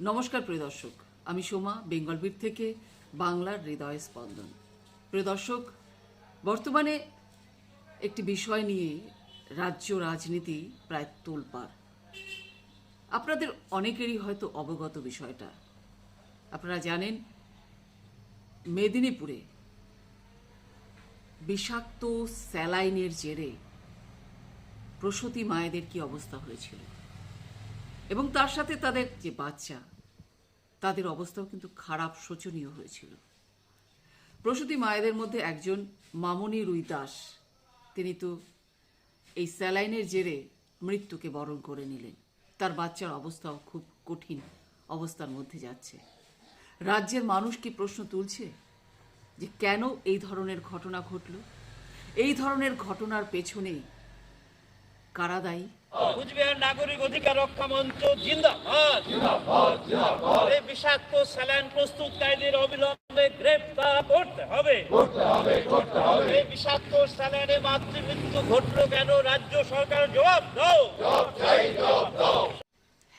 নমস্কার প্রিয় দর্শক, আমি সোমা বেঙ্গলবীর থেকে বাংলার হৃদয় স্পন্দন। প্রিয় দর্শক, বর্তমানে একটি বিষয় নিয়ে রাজ্য রাজনীতি প্রায় তোলপাড়। আপনাদের অনেকেরই হয়তো অবগত বিষয়টা। আপনারা জানেন, মেদিনীপুরে বিষাক্ত স্যালাইনের জেরে প্রসূতি মায়েদের কি অবস্থা হয়েছিল? এবং তার সাথে তাদের যে বাচ্চা, তাদের অবস্থাও কিন্তু খারাপ শোচনীয় হয়েছিল। প্রসূতি মায়েদের মধ্যে একজন মামনি রুই দাস। তিনি তো এই স্যালাইনের জেরে মৃত্যুকে বরণ করে নিলেন। তার বাচ্চার অবস্থাও খুব কঠিন অবস্থার মধ্যে যাচ্ছে। রাজ্যের মানুষ কি প্রশ্ন তুলছে যে কেন এই ধরনের ঘটনা ঘটল? এই ধরনের ঘটনার পেছনে কারা দায়ী? কুচবিহার নাগরিক অধিকার রক্ষা মঞ্চ জিন্দাবাদ। এই বিষাক্ত স্যালাইন প্রস্তুতকারীদের অবিলম্বে গ্রেফতার করতে হবে। এই বিষাক্ত স্যালাইনে মাতৃমৃত্যু ঘটলো কেন? রাজ্য সরকার জবাব দাও।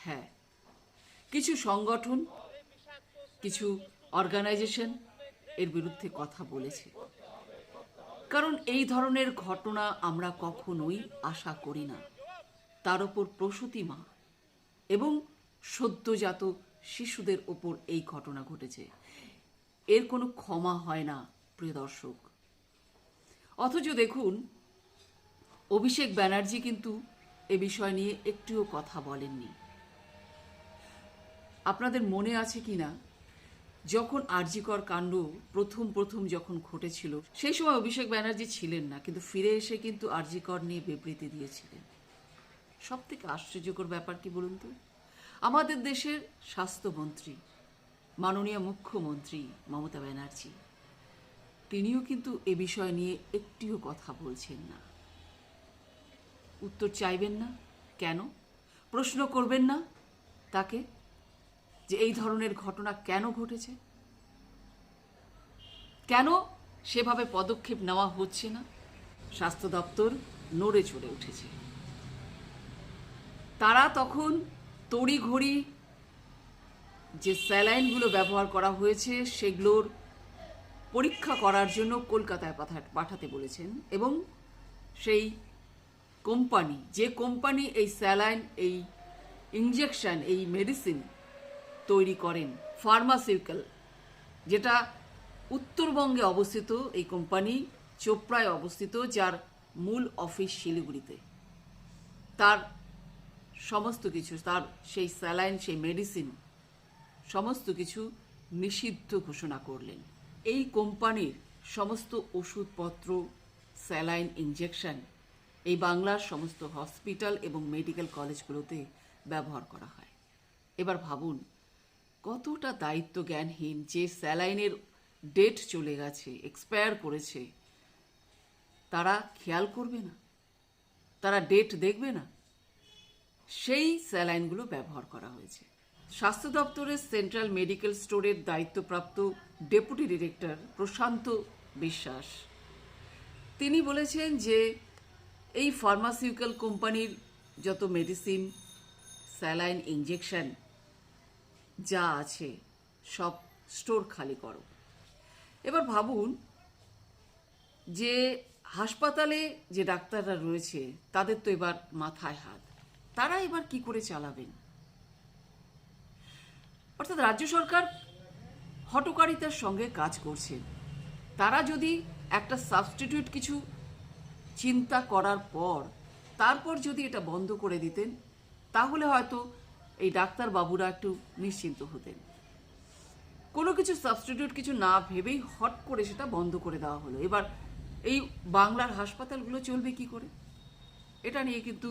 হ্যাঁ কিছু সংগঠন কিছু অর্গানাইজেশন এর বিরুদ্ধে কথা বলেছে। কারণ এই ধরনের ঘটনা আমরা কখনোই আশা করি না। তার ওপর প্রসূতি মা এবং সদ্যজাত শিশুদের ওপর এই ঘটনা ঘটেছে। এর কোনো ক্ষমা হয় না, প্রিয় দর্শক। অথচ দেখুন, অভিষেক ব্যানার্জি কিন্তু এ বিষয় নিয়ে একটিও কথা বলেননি। আপনাদের মনে আছে কি না, যখন আরজিকর কাণ্ড প্রথম প্রথম যখন ঘটেছিল, সেই সময় অভিষেক ব্যানার্জি ছিলেন না, কিন্তু ফিরে এসে কিন্তু আরজিকর নিয়ে বিবৃতি দিয়েছিলেন। সব থেকে আশ্চর্যকর ব্যাপার কি বলুন তো? আমাদের দেশের স্বাস্থ্যমন্ত্রী, মাননীয় মুখ্যমন্ত্রী মমতা ব্যানার্জি, তিনিও কিন্তু এ বিষয় নিয়ে একটিও কথা বলছেন না। উত্তর চাইবেন না? কেন? প্রশ্ন করবেন না? তাকে? যে এই ধরনের ঘটনা কেন ঘটেছে? কেন সেভাবে পদক্ষেপ নেওয়া হচ্ছে না? স্বাস্থ্য দপ্তর নড়ে চড়ে উঠেছে। তারা তখন তড়িঘড়ি যে স্যালাইনগুলো ব্যবহার করা হয়েছে সেগুলোর পরীক্ষা করার জন্য কলকাতায় পাঠা- পাঠাতে বলেছেন এবং সেই কোম্পানি, যে কোম্পানি এই স্যালাইন, এই ইঞ্জেকশন এই মেডিসিন তৈরি করেন, ফার্মাসিউটিক্যাল, যেটা উত্তরবঙ্গে অবস্থিত এই কোম্পানি চোপড়ায় অবস্থিত, যার মূল অফিস শিলিগুড়িতে। তার সমস্ত কিছু, তার সেই স্যালাইন, সেই মেডিসিন, সমস্ত কিছু নিষিদ্ধ ঘোষণা করলেন। এই কোম্পানির সমস্ত ওষুধপত্র, স্যালাইন ইঞ্জেকশন এই বাংলার সমস্ত হসপিটাল এবং মেডিকেল কলেজগুলোতে ব্যবহার করা হয়। এবার ভাবুন, কতটা দায়িত্ব জ্ঞানহীন যে স্যালাইনের ডেট চলে গেছে, এক্সপায়ার করেছে, তারা খেয়াল করবে না? তারা ডেট দেখবে না? সেই স্যালাইনগুলো ব্যবহার করা হয়েছে। স্বাস্থ্য দপ্তরের সেন্ট্রাল মেডিকেল স্টোরের দায়িত্বপ্রাপ্ত ডেপুটি ডিরেক্টর প্রশান্ত বিশ্বাস। তিনি বলেছেন যে এই ফার্মাসিউটিক্যাল কোম্পানির যত মেডিসিন, স্যালাইন ইঞ্জেকশন যা আছে, সব স্টোর খালি করো। এবার ভাবুন যে হাসপাতালে যে ডাক্তাররা রয়েছে, তাদের তো এবার মাথায় হাত। তারা এবার কি করে চালাবেন? অর্থাৎ রাজ্য সরকার হটকারিতার সঙ্গে কাজ করছে। তারা যদি একটা সাবস্টিটিউট কিছু চিন্তা করার পর, তারপর যদি এটা বন্ধ করে দিতেন, তাহলে হয়তো এই ডাক্তার বাবুরা একটু নিশ্চিন্ত হতেন। কোনো কিছু সাবস্টিটিউট কিছু না ভেবেই হট করে সেটা বন্ধ করে দেওয়া হলো। এবার এই বাংলার হাসপাতালগুলো চলবে কি করে? এটা নিয়ে কিন্তু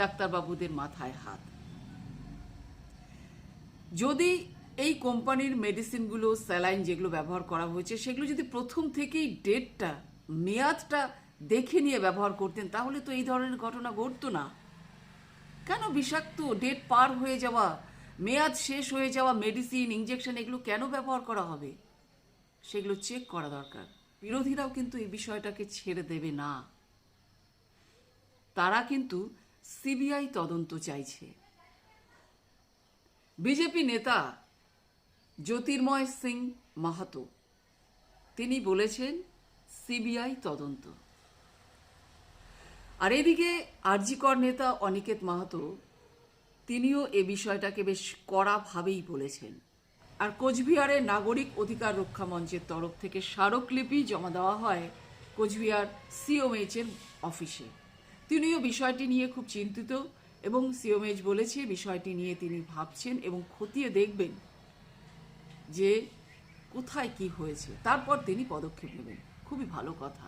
ডাক্তারবাবুদের মাথায় হাত। যদি এই কোম্পানির মেডিসিনগুলো, স্যালাইন যেগুলো ব্যবহার করা হয়েছে, সেগুলো যদি প্রথম থেকেই ডেটটা, মেয়াদটা দেখে নিয়ে ব্যবহার করতেন, তাহলে তো এই ধরনের ঘটনা ঘটতো না। কেন বিষাক্ত, ডেট পার হয়ে যাওয়া, মেয়াদ শেষ হয়ে যাওয়া মেডিসিন ইঞ্জেকশন এগুলো কেন ব্যবহার করা হবে? সেগুলো চেক করা দরকার। বিরোধীরাও কিন্তু এই বিষয়টাকে ছেড়ে দেবে না। তারা কিন্তু সিবিআই তদন্ত চাইছে। বিজেপি নেতা জ্যোতির্ময় সিং মাহাতো, তিনি বলেছেন, সিবিআই তদন্ত। আর এদিকে আরজিকর নেতা অনিকেত মাহাতো, তিনিও এ বিষয়টাকে বেশ কড়াভাবেই বলেছেন। আর কোচবিহারের নাগরিক অধিকার রক্ষা মঞ্চের তরফ থেকে স্মারকলিপি জমা দেওয়া হয় কোচবিহার সিওমএইচ এর অফিসে। তিনিও বিষয়টি নিয়ে খুব চিন্তিত এবং সিওমএইচ বলেছে বিষয়টি নিয়ে তিনি ভাবছেন এবং খতিয়ে দেখবেন যে কোথায় কি হয়েছে। তারপর তিনি পদক্ষেপ নেবেন। খুবই ভালো কথা।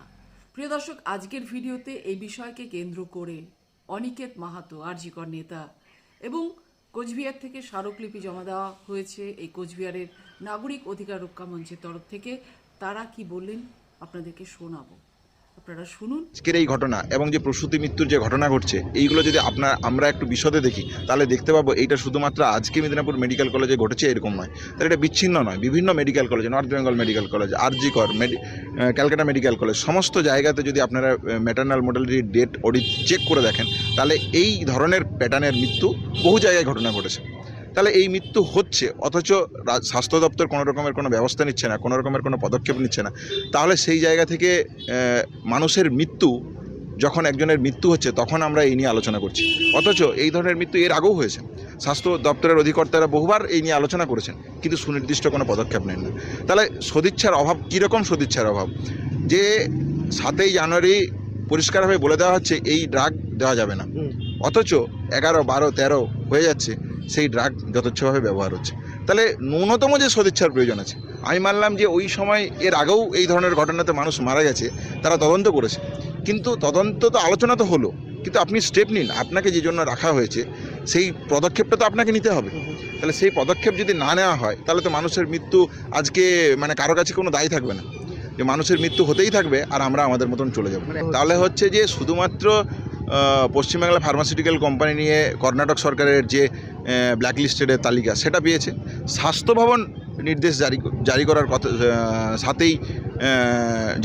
প্রিয় দর্শক, আজকের ভিডিওতে এই বিষয়কে কেন্দ্র করে অনিকেত মাহাতো, আরজিকর নেতা এবং কোচবিহার থেকে স্মারকলিপি জমা দেওয়া হয়েছে। এই কোচবিহারের নাগরিক অধিকার রক্ষা মঞ্চের তরফ থেকে তারা কি বললেন আপনাদেরকে শোনাবো। আপনারা শুনুন। আজকের এই ঘটনা এবং যে প্রসূতি মৃত্যুর যে ঘটনা ঘটছে, এইগুলো যদি আপনার, আমরা একটু বিশদে দেখি, তাহলে দেখতে পাবো এইটা শুধুমাত্র আজকে মেদিনীপুর মেডিকেল কলেজে ঘটেছে এরকম নয়। তাহলে এটা বিচ্ছিন্ন নয়। বিভিন্ন medical college, north Bengal medical college, RG Kar, medi Calcutta medical college, সমস্ত জায়গাতে যদি আপনারা maternal mortality death audit check করে দেখেন, তাহলে এই ধরনের প্যাটার্নের মৃত্যু বহু জায়গায় ঘটনা ঘটেছে। তাহলে এই মৃত্যু হচ্ছে অথচ স্বাস্থ্য দপ্তর কোনো রকমের কোনো ব্যবস্থা নিচ্ছে না কোনো রকমের কোনো পদক্ষেপ নিচ্ছে না। তাহলে সেই জায়গা থেকে মানুষের মৃত্যু যখন একজনের মৃত্যু হচ্ছে তখন আমরা এই নিয়ে আলোচনা করছি। অথচ এই ধরনের মৃত্যু এর আগেও হয়েছে। স্বাস্থ্য দপ্তরের অধিকর্তারা বহুবার এই নিয়ে আলোচনা করেছেন কিন্তু সুনির্দিষ্ট কোনো পদক্ষেপ নেন না। তাহলে সদিচ্ছার অভাব কীরকম সদিচ্ছার অভাব? যে সাতই জানুয়ারি পরিষ্কারভাবে বলে দেওয়া হচ্ছে এই ড্রাগ দেওয়া যাবে না। অথচ এগারো বারো তেরো হয়ে যাচ্ছে সেই ড্রাগ যথেচ্ছভাবে ব্যবহার হচ্ছে। তাহলে ন্যূনতম যে সদিচ্ছার প্রয়োজন আছে আমি মানলাম যে ওই সময় এর আগেও এই ধরনের ঘটনাতে মানুষ মারা গেছে তারা তদন্ত করেছে। কিন্তু তদন্ত তো আলোচনা তো হলো কিন্তু আপনি স্টেপ নিন আপনাকে যে জন্য রাখা হয়েছে সেই পদক্ষেপটা তো আপনাকে নিতে হবে। তাহলে সেই পদক্ষেপ যদি না নেওয়া হয় তাহলে তো মানুষের মৃত্যু আজকে মানে কারও কাছে কোনো দায়ী থাকবে না। যে মানুষের মৃত্যু হতেই থাকবে আর আমরা আমাদের মতন চলে যাব। তাহলে হচ্ছে যে শুধুমাত্র পশ্চিমবাংলা ফার্মাসিউটিক্যাল কোম্পানি নিয়ে কর্ণাটক সরকারের যে ব্ল্যাক লিস্টেডের তালিকা। সেটা পেয়েছে। স্বাস্থ্য ভবন নির্দেশ জারি জারি করার কথা সাথেই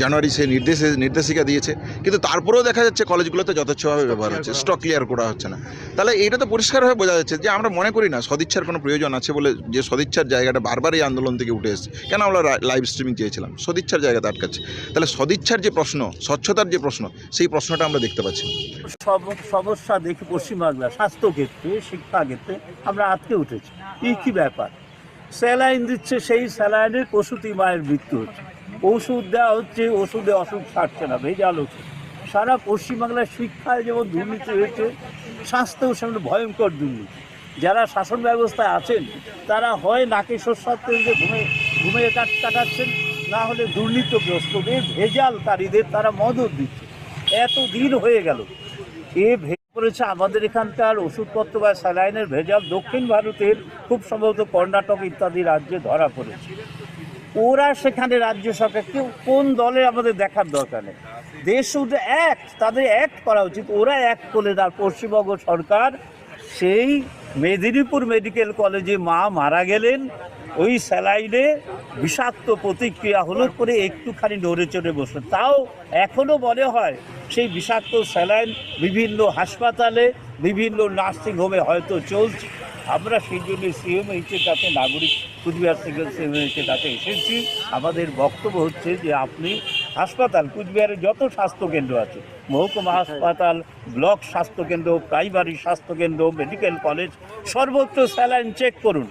জানুয়ারি সে নির্দেশে নির্দেশিকা দিয়েছে। কিন্তু তারপরেও দেখা যাচ্ছে কলেজগুলোতে যথেচ্ছভাবে ব্যবহার হচ্ছে। স্টক ক্লিয়ার করা হচ্ছে না। তাহলে এইটা তো পরিষ্কারভাবে বোঝা যাচ্ছে যে আমরা মনে করি না সদিচ্ছার কোনো প্রয়োজন আছে বলে যে সদিচ্ছার জায়গাটা বারবার এই আন্দোলন থেকে উঠে এসেছে। কেন আমরা লাইভ স্ট্রিমিং চেয়েছিলাম? সদিচ্ছার জায়গাতে আটকাচ্ছে। তাহলে সদিচ্ছার যে প্রশ্ন স্বচ্ছতার যে প্রশ্ন সেই প্রশ্নটা আমরা দেখতে পাচ্ছি। সব সমস্যা দেখি পশ্চিমবাংলা স্বাস্থ্যক্ষেত্রে শিক্ষাক্ষেত্রে। আমরা আটকে উঠেছি। এই কি ব্যাপার? স্যালাইন দিচ্ছে সেই স্যালাইনের প্রসূতি মায়ের মৃত্যু হচ্ছে। ওষুধ দেওয়া হচ্ছে, ওষুধে অসুখ ছাড়ছে না, ভেজাল হচ্ছে। সারা পশ্চিমবাংলার শিক্ষায় যেমন দুর্নীতি হয়েছে, স্বাস্থ্যও সেমন ভয়ঙ্কর দুর্নীতি। যারা শাসন ব্যবস্থায় আছেন, তারা হয় নাকি নাকে শস্যাতে ঘুমে, ঘুমিয়ে কাট কাটাচ্ছেন, না হলে দুর্নীতিগ্রস্তদের, ভেজালকারীদের তারা মদত দিচ্ছে। এত দিন হয়ে গেল। এ পড়েছে আমাদের এখানকার ওষুধপত্র বা স্যালাইনের ভেজাল দক্ষিণ ভারতের খুব সম্ভবত কর্ণাটক ইত্যাদি রাজ্যে ধরা পড়েছে। ওরা সেখানে রাজ্য সরকার কেউ কোন দলে আমাদের দেখার দরকার নেই। দেশ শুধু এক, তাদের এক করা উচিত। ওরা এক করলে তার পশ্চিমবঙ্গ সরকার সেই মেদিনীপুর মেডিকেল কলেজে মা মারা গেলেন। ওই স্যালাইনে বিষাক্ত প্রতিক্রিয়া হলো করে একটুখানি নড়ে চড়ে বসল তাও এখনও মনে হয় সেই বিষাক্ত স্যালাইন বিভিন্ন হাসপাতালে, বিভিন্ন নার্সিংহোমে হয়তো চলছে। আমরা সেই জন্য সিএমএইচের কাছে, নাগরিক কুচবিহার থেকে সিএমএইচের কাছে এসেছি। আমাদের বক্তব্য হচ্ছে যে আপনি হাসপাতাল কুচবিহারের যত স্বাস্থ্যকেন্দ্র আছে, মহকুমা হাসপাতাল, ব্লক স্বাস্থ্যকেন্দ্র, প্রাইমারি স্বাস্থ্যকেন্দ্র, মেডিকেল কলেজ, সর্বত্র স্যালাইন চেক করুন।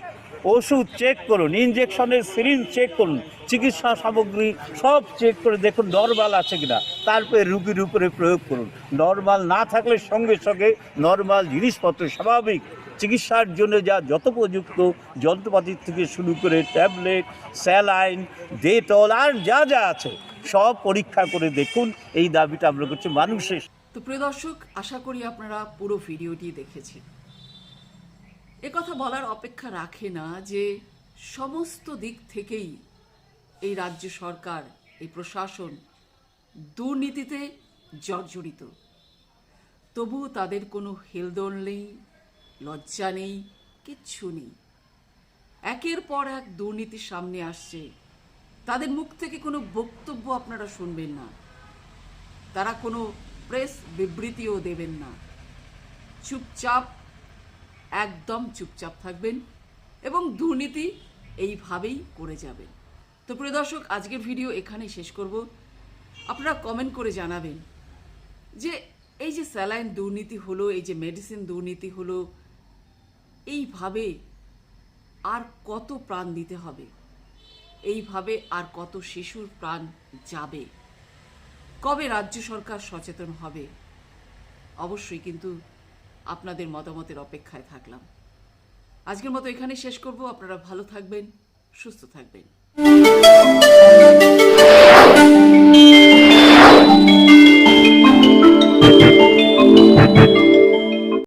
ওষুধ চেক করুন ইঞ্জেকশনের সিরিঞ্জ চেক করুন, চিকিৎসা সামগ্রী সব চেক করে দেখুন নর্মাল আছে কিনা। তারপরে রুগীর উপরে প্রয়োগ করুন। নর্মাল না থাকলে সঙ্গে সঙ্গে নর্মাল জিনিসপত্র স্বাভাবিক। চিকিৎসার জন্য যা যত উপযুক্ত যন্ত্রপাতির থেকে শুরু করে ট্যাবলেট, স্যালাইন, ডেটল, আর যা যা আছে, সব পরীক্ষা করে দেখুন। এই দাবিটা আমরা করছি মানুষের। তো প্রিয় দর্শক, আশা করি আপনারা পুরো ভিডিওটি দেখেছেন। কথা বলার অপেক্ষা রাখে না যে সমস্ত দিক থেকেই এই রাজ্য সরকার, এই প্রশাসন দুর্নীতিতে জর্জরিত। তবুও তাদের কোনো হেলদোল নেই, লজ্জা নেই, কিচ্ছু নেই। একের পর এক দুর্নীতি সামনে আসছে। তাদের মুখ থেকে কোনো বক্তব্য আপনারা শুনবেন না। তারা কোনো প্রেস বিবৃতিও দেবেন না। চুপচাপ একদম চুপচাপ থাকবেন এবং দুর্নীতি এইভাবেই করে যাবেন। তো প্রিয় দর্শক, আজকের ভিডিও এখানেই শেষ করব। আপনারা কমেন্ট করে জানাবেন যে এই যে স্যালাইন দুর্নীতি হলো, এই যে মেডিসিন দুর্নীতি হলো, এইভাবে আর কত প্রাণ দিতে হবে? এইভাবে আর কত শিশুর প্রাণ যাবে? কবে রাজ্য সরকার সচেতন হবে? অবশ্যই কিন্তু আপনাদের মতামতের অপেক্ষায় থাকলাম। আজকের মতো এখানে শেষ করব। আপনারা ভালো থাকবেন সুস্থ থাকবেন।